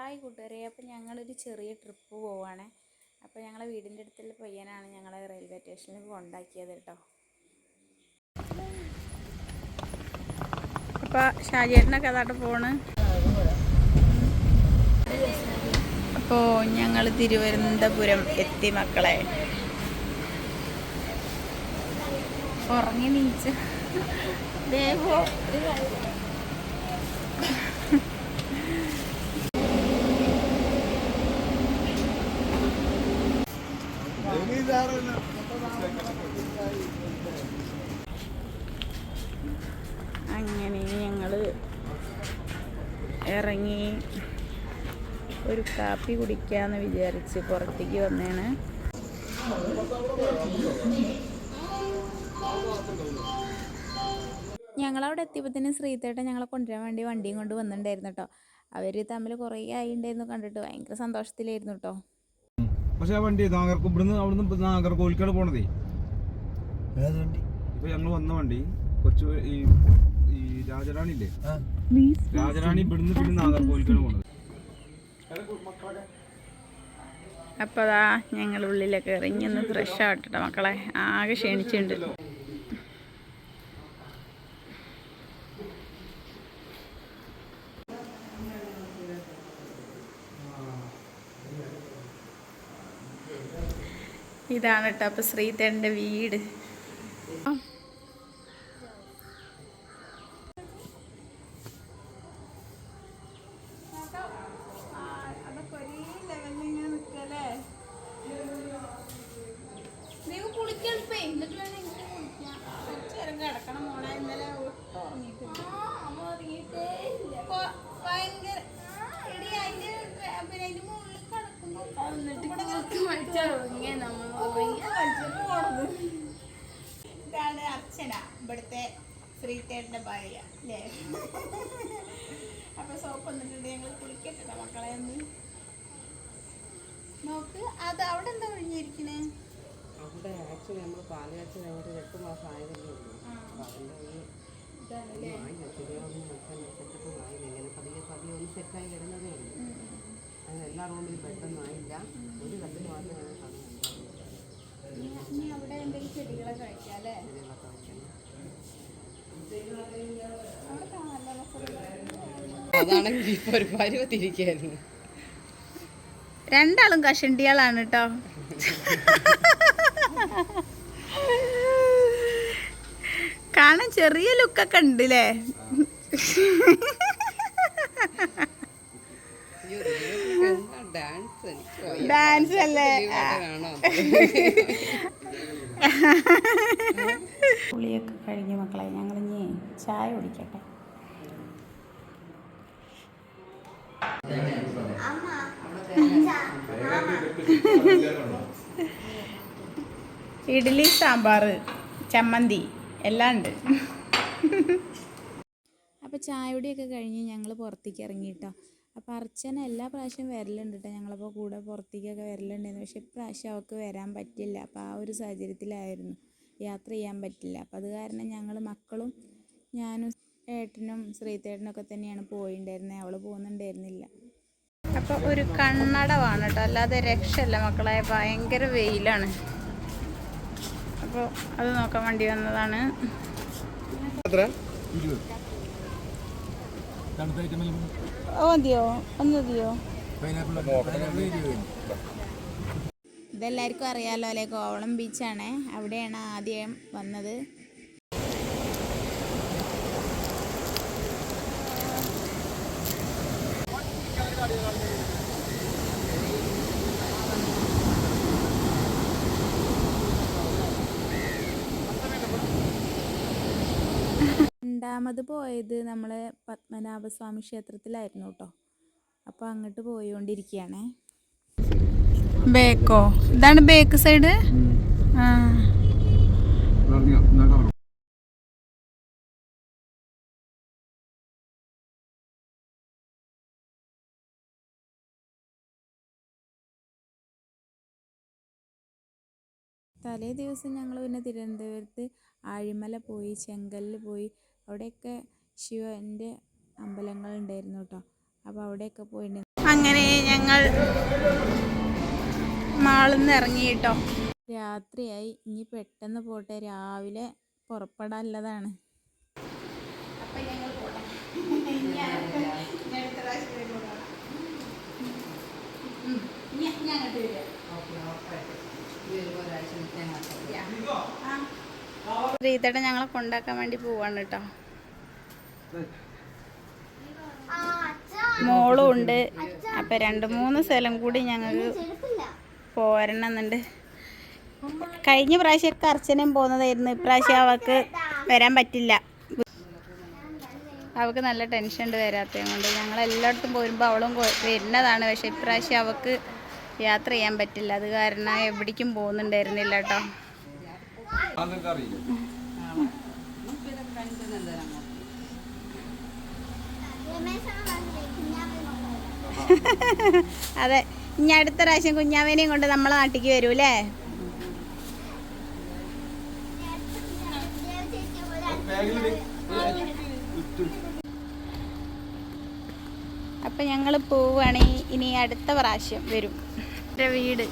Hi കൂട്ടുകാരെ അപ്പോൾ ഞങ്ങളൊരു ചെറിയ ട്രിപ്പ് പോവാണ്. അപ്പോൾ ഞങ്ങളെ വീടിന്റെ അടുത്തുള്ള പയ്യനാണ് ഞങ്ങളെ റെയിൽവേ സ്റ്റേഷനിൽ കൊണ്ടാക്കിയത് കേട്ടോ. അപ്പോൾ ഷാജേട്ടനൊക്കെ അതാട്ട് പോണ്. അപ്പോൾ ഞങ്ങൾ തിരുവനന്തപുരം എത്തി മക്കളെ. ഉറങ്ങി നീച്ച്. ദേവോ അങ്ങനെ ഞങ്ങൾ ഇറങ്ങി ഒരു കാപ്പി കുടിക്കാന്ന് വിചാരിച്ച് പുറത്തേക്ക് വന്നേണ്. ഞങ്ങളവിടെ എത്തിയപ്പോഴത്തേനും ശ്രീതേട്ടൻ ഞങ്ങളെ കൊണ്ടുവരാൻ വേണ്ടി വണ്ടിയും കൊണ്ട് വന്നിട്ടുണ്ടായിരുന്നു കേട്ടോ. അവർ തമ്മിൽ കുറേ ആയിണ്ടായിരുന്നു കണ്ടിട്ട്. ഭയങ്കര സന്തോഷത്തിലായിരുന്നു കേട്ടോ. പക്ഷെ ആ വണ്ടി നാഗർ ഇവിടുന്ന് അവിടുന്ന് നാഗർകോവിൽക്കാണ് പോണതേ. ഇപ്പൊ ഞങ്ങൾ വന്ന വണ്ടി കൊച്ചു ഈ ഈ രാജറാണി ഇല്ലേ രാജറാണി ഇവിടുന്ന് പിന്നെ നാഗർകോവിൽക്കാണ് പോണത്. അപ്പോൾ അതാ ഞങ്ങൾ ഉള്ളിലൊക്കെ ഇറങ്ങി ഒന്ന് ഫ്രഷ് ആവട്ടെ മക്കളെ. ആകെ ക്ഷണിച്ചിട്ടുണ്ട്. ഇതാണ് കേട്ടോ അപ്പോൾ ശ്രീധരന്റെ വീട്. ശ്രീതേട്ടന്റെ ഭാര്യ അല്ലേ? അപ്പൊ സോപ്പ് വന്നിട്ടുണ്ട് ഞങ്ങൾ കുളിക്കട്ടെ മക്കളെ ഒന്ന്. നോക്ക് അത് അവിടെ എന്താ ഒഴിഞ്ഞിരിക്കണേ? അവിടെ ആക്ച്വലി നമ്മൾ പാൽ കാച്ചി കഴിഞ്ഞിട്ട് എട്ട് മാസം ആയതല്ലേ ഉള്ളൂ. അപ്പോൾ അതിന്റെ ഈ ആയില്ല ശരിയാവുന്ന മൊത്തം സെറ്റപ്പ് ആയില്ല ഇങ്ങനെ പതിയെ പതിയെ ഒന്ന് സെറ്റായി വരുന്നതേ ഉള്ളൂ. അങ്ങനെ എല്ലാ റൂമിലും പെട്ടെന്ന് ആയില്ല. ഒരു കല്ലിൽ മാത്രമേ കാണുന്നുള്ളൂ ഇനി അവിടെ എന്തെങ്കിലും ചെടികളൊക്കെ അല്ലേ ചെടികളൊക്കെ വയ്ക്കുന്നത് അവിടെ കാണാൻ നല്ല രസമുണ്ട്. അതാണെങ്കിൽ ഒരു രണ്ടാളും കഷണ്ടിയാളാണ് കേട്ടോ കാണാൻ ചെറിയ ലുക്കൊക്കെ ഉണ്ടല്ലേ? ഡാൻസ് അല്ലേ? പുളിയൊക്കെ കഴിഞ്ഞു മക്കളെ ഞങ്ങൾ ഇനി ചായ കുടിക്കട്ടെ. ഇഡ്ഡലി സാമ്പാർ ചമ്മന്തി എല്ലാം ഉണ്ട്. അപ്പോൾ ചായയുടെയൊക്കെ കഴിഞ്ഞ് ഞങ്ങൾ പുറത്തേക്ക് ഇറങ്ങി കേട്ടോ അപ്പോൾ അർച്ചന എല്ലാ പ്രാവശ്യവും വരലുണ്ട് കേട്ടോ ഞങ്ങളപ്പോൾ കൂടെ പുറത്തേക്കൊക്കെ വരലുണ്ടായിരുന്നു. പക്ഷേ ഇപ്രാവശ്യം അവൾക്ക് വരാൻ പറ്റില്ല. അപ്പോൾ ആ ഒരു സാഹചര്യത്തിലായിരുന്നു യാത്ര ചെയ്യാൻ പറ്റില്ല. അപ്പോൾ അത് കാരണം ഞങ്ങൾ മക്കളും ഞാനും ഏട്ടനും ശ്രീതേട്ടനൊക്കെ തന്നെയാണ് പോയിണ്ടായിരുന്നത് അവൾ പോകുന്നുണ്ടായിരുന്നില്ല. അപ്പോൾ ഒരു കണ്ണടവാണ് കേട്ടോ അല്ലാതെ രക്ഷയല്ല മക്കളെ. ഭയങ്കര വെയിലാണ്. അപ്പോൾ അത് നോക്കാൻ വേണ്ടി വന്നതാണ്. മതിയോ? ഒന്ന് മതിയോ? പൈനാപ്പിൾ ഇതെല്ലാവർക്കും അറിയാലോ അല്ലേ? കോവളം ബീച്ചാണ് അവിടെയാണ് ആദ്യം വന്നത്. രണ്ടാമത് പോയത് നമ്മൾ പത്മനാഭസ്വാമി ക്ഷേത്രത്തിലായിരുന്നു കേട്ടോ. അപ്പോൾ അങ്ങോട്ട് പോയിക്കൊണ്ടിരിക്കുകയാണേ ബേക്കോ? ഇതാണ് ബേക്ക് സൈഡ്? ആ. തലേ ദിവസം ഞങ്ങൾ പിന്നെ തിരുവനന്തപുരത്ത് ആഴിമല പോയി ചെങ്കല്ല് പോയി അവിടെയൊക്കെ ശിവന്റെ അമ്പലങ്ങൾ ഉണ്ടായിരുന്നു കേട്ടോ അപ്പോൾ അവിടെയൊക്കെ പോയിട്ട് അങ്ങനെ ഞങ്ങൾ മാളിൽ നിന്ന് ഇറങ്ങി കേട്ടോ രാത്രിയായി. ഇനി പെട്ടെന്ന് പോട്ടെ. രാവിലെ പുറപ്പെടാനുള്ളതാണ്. അപ്പം ഞങ്ങൾ പോട്ടെ ഇനി അടുത്ത ഇനി അടുത്ത പ്രാവശ്യം വരുമ്പോൾ കാണാം. ഉം. ഇനി ഞാൻ അങ്ങോട്ട് വരാം ഓക്കെ ഉറപ്പായിട്ടും ഈ ഒരു ഒരാഴ്ച നിൽക്കാൻ മാത്രം ശ്രീതേട്ടൻ ഞങ്ങളെ കൊണ്ടാക്കാൻ വേണ്ടി പോവാണ് കേട്ടോ. മോളും ഉണ്ട് അപ്പൊ രണ്ട് മൂന്ന് സ്ഥലം കൂടി ഞങ്ങൾക്ക് പോരണമെന്നുണ്ട് കഴിഞ്ഞ പ്രാവശ്യമൊക്കെ അർച്ചനയും പോകുന്നതായിരുന്നു ഇപ്രാവശ്യം അവൾക്ക് വരാൻ പറ്റില്ല. അവൾക്ക് നല്ല ടെൻഷൻ ഉണ്ട് വരാത്തത് കൊണ്ട്. ഞങ്ങൾ എല്ലായിടത്തും പോരുമ്പോൾ അവളും വരുന്നതാണ്. പക്ഷെ ഇപ്രാവശ്യം അവൾക്ക് യാത്ര ചെയ്യാൻ പറ്റില്ല. അത് കാരണം എവിടേക്കും പോകുന്നുണ്ടായിരുന്നില്ല കേട്ടോ. അതെ. ഇനി അടുത്ത പ്രാവശ്യം കുഞ്ഞാവേനെയും കൊണ്ട് നമ്മളെ നാട്ടിലേക്ക് അല്ലേ അപ്പം ഞങ്ങൾ പോവുകയാണെങ്കിൽ ഇനി അടുത്ത പ്രാവശ്യം വരും. വീട്.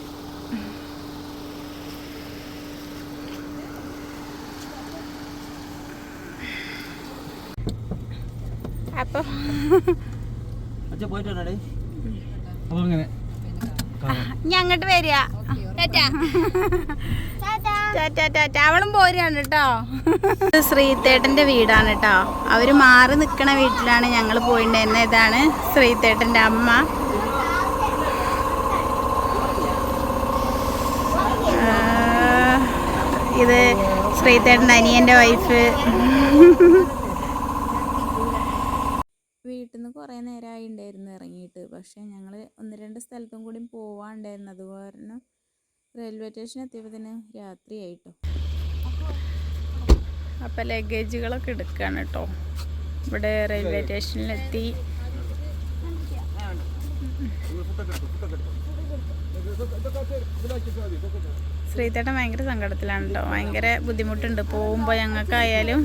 അപ്പോൾ അങ്ങനെ അങ്ങോട്ട് വരിക. അവളും പോരാണ് കേട്ടോ. ഇത് ശ്രീതേട്ടന്റെ വീടാണ് കേട്ടോ. അവർ മാറി നിക്കണ വീട്ടിലാണ് ഞങ്ങൾ പോയിട്ടുണ്ടായിരുന്നത് ഇതാണ് ശ്രീത്തേട്ടന്റെ അമ്മ. ആ, ഇത് ശ്രീതേട്ടന്റെ അനിയന്റെ വൈഫ് വീട്ടിൽ നിന്ന് കുറേ നേരമായി ഉണ്ടായിരുന്നു ഇറങ്ങിയിട്ട് പക്ഷേ ഞങ്ങൾ ഒന്ന് രണ്ട് സ്ഥലത്തും കൂടി പോവാണ്ടായിരുന്നു. അത് കാരണം റെയിൽവേ സ്റ്റേഷൻ എത്തിയപ്പോൾ തന്നെ രാത്രിയായിട്ടോ. അപ്പം ലഗേജുകളൊക്കെ എടുക്കുകയാണ് കേട്ടോ ഇവിടെ റെയിൽവേ സ്റ്റേഷനിലെത്തി. ശ്രീതേട്ടൻ ഭയങ്കര സങ്കടത്തിലാണ് കേട്ടോ ഭയങ്കര ബുദ്ധിമുട്ടുണ്ട്. പോകുമ്പോൾ ഞങ്ങൾക്കായാലും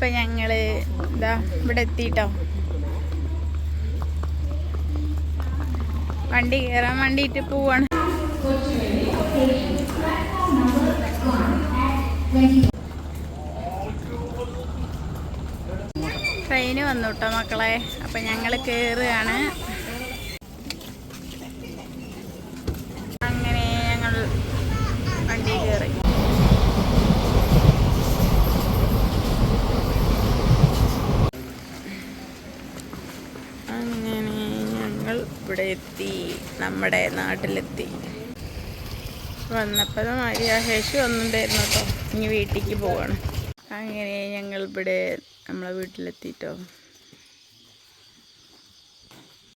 അപ്പം ഞങ്ങൾ ഇതാ ഇവിടെ എത്തിട്ടോ. വണ്ടി കയറാൻ വേണ്ടിയിട്ട് പോവാണ്. ട്രെയിന് വന്നു കേട്ടോ മക്കളെ. അപ്പം ഞങ്ങൾ കയറുകയാണ് അങ്ങനെ ഞങ്ങൾ വണ്ടി കയറി അങ്ങനെ ഞങ്ങൾ ഇവിടെ എത്തി നമ്മുടെ നാട്ടിലെത്തി. വന്നപ്പോൾ മാരിയ ഒന്നുണ്ടായിരുന്നു കേട്ടോ. ഇനി വീട്ടിലേക്ക് പോവാണ്. അങ്ങനെ ഞങ്ങൾ ഇവിടെ നമ്മളെ വീട്ടിലെത്തിട്ടോ.